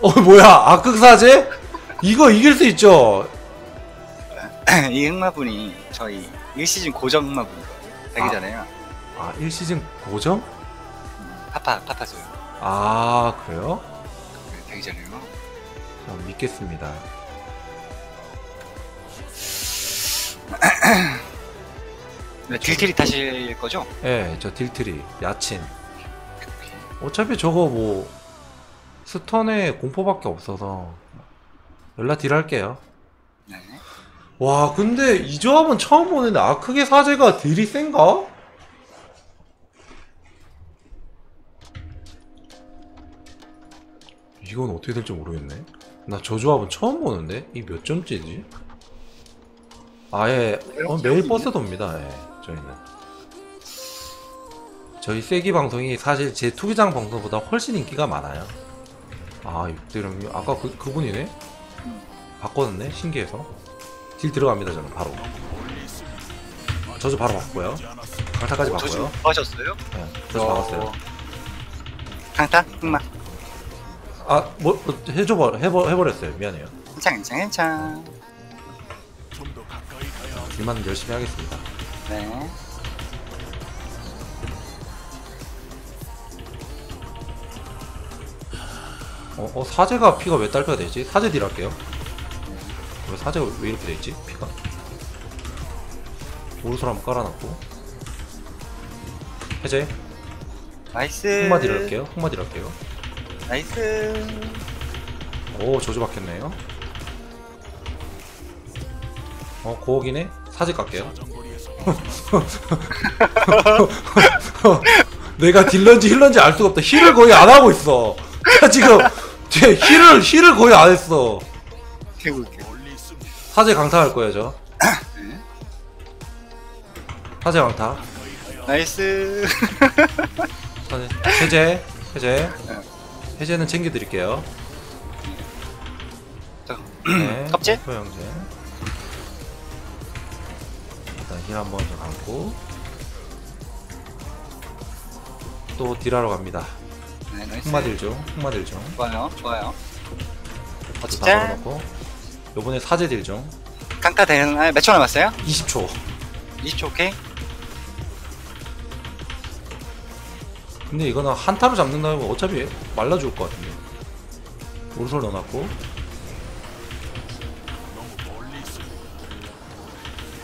어 뭐야 악극사제? 이거 이길 수 있죠 이 흑마분이 저희 1시즌 고정 흑마분 덱이잖아요. 아 1시즌 고정? 음, 파파 파파죠. 아 그래요? 네, 덱이잖아요. 자, 믿겠습니다 네, 딜트리 타실 거죠? 예저 딜트리 야친 어차피 저거 뭐 스턴에 공포밖에 없어서 연락 딜 할게요 네. 와 근데 이 조합은 처음 보는데 아크게 사제가 딜이 센가? 이건 어떻게 될지 모르겠네 나 저 조합은 처음 보는데? 이 몇 점째지? 아예 어, 매일 버스 돕니다 예, 저희는 저희 세기 방송이 사실 제 투기장 방송보다 훨씬 인기가 많아요 아 6대0 아까 그, 그분이네? 바꿨네 신기해서 딜 들어갑니다 저는 바로 저주 바로 바꿔요 강타까지 어, 저지 바꿔요 뭐 하셨어요? 네, 저주 박았어요 강타? 흑마. 아뭐 뭐, 해줘버 해버, 해버렸어요 미안해요 괜찮 괜찮 괜찮. 일만 열심히 하겠습니다 네. 어, 어 사제가 피가 왜 딸펴야 되지? 사제 딜 할게요. 왜 사제가 왜 이렇게 돼있지? 피가? 오르솔 한번 깔아놨고. 해제. 나이스. 흑마 딜 할게요. 흑마 딜 할게요. 나이스. 오 저주 박혔네요. 어 고옥이네? 사제 깎게요. 내가 딜런지 힐런지 알 수가 없다. 힐을 거의 안 하고 있어 나 지금 제 힐을 힐을 거의 안 했어. 사제 강타할 거예요 저. 사제 강타. 나이스. 사제 해제 해제. 해제는 챙겨드릴게요. 자, 네. 껍질? 소형제. 일단 힐 한번 더 감고. 또 딜하러 갑니다 네, 나이스. 중 흑마딜 중 좋아요, 좋아요. 다 걸어놓고 요번에 사제 딜중 깡까 되는 아, 몇초 남았어요? 20초 20초 오케이. 근데 이거는 한타로 잡는다면 어차피 말라 죽을 것 같은데 오르솔 넣어놨고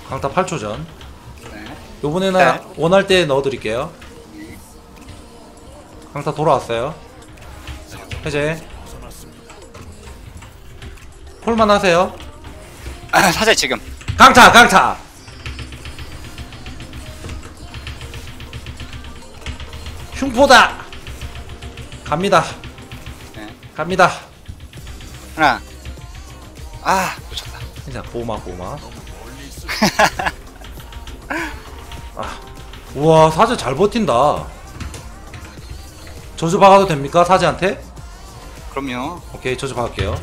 강타 8초 전 네. 요번에는 네. 원할 때 넣어드릴게요 강타 돌아왔어요. 해제. 콜만 하세요. 아, 사제 지금. 강타 강타 흉포다! 갑니다. 네. 갑니다. 하나. 아, 놓쳤다. 진짜 고마 고마. 아 우와 사제 잘 버틴다 저주 박아도 됩니까 사제한테? 그럼요. 오케이 저주 박을게요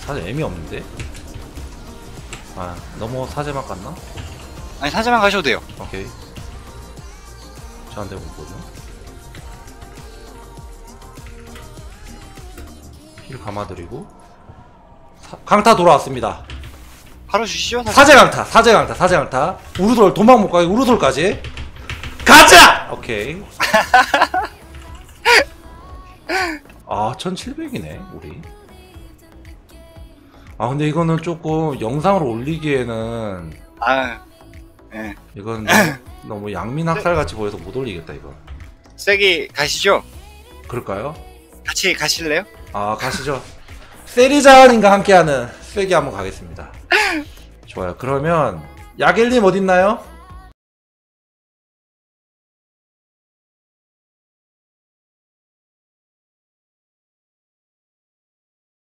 사제 애미 없는데? 아 너무 사제만 갔나? 아니, 사제만 가셔도 돼요. 오케이 저한테 못 보죠 힐 감아드리고 사- 강타 돌아왔습니다 바로 주시죠, 사제. 강타 사제 강타 사제 강타 우르솔 도망 못 가게 우르솔까지 가자 오케이 아 1700이네 우리 아 근데 이거는 조금 영상으로 올리기에는 아, 예. 이건 너무, 너무 양민 학살 같이 보여서 못 올리겠다 이거 세기 가시죠. 그럴까요? 같이 가실래요? 아 가시죠 세리자님과 함께하는 세기 한번 가겠습니다 좋아요 그러면 야겔님 어딨나요?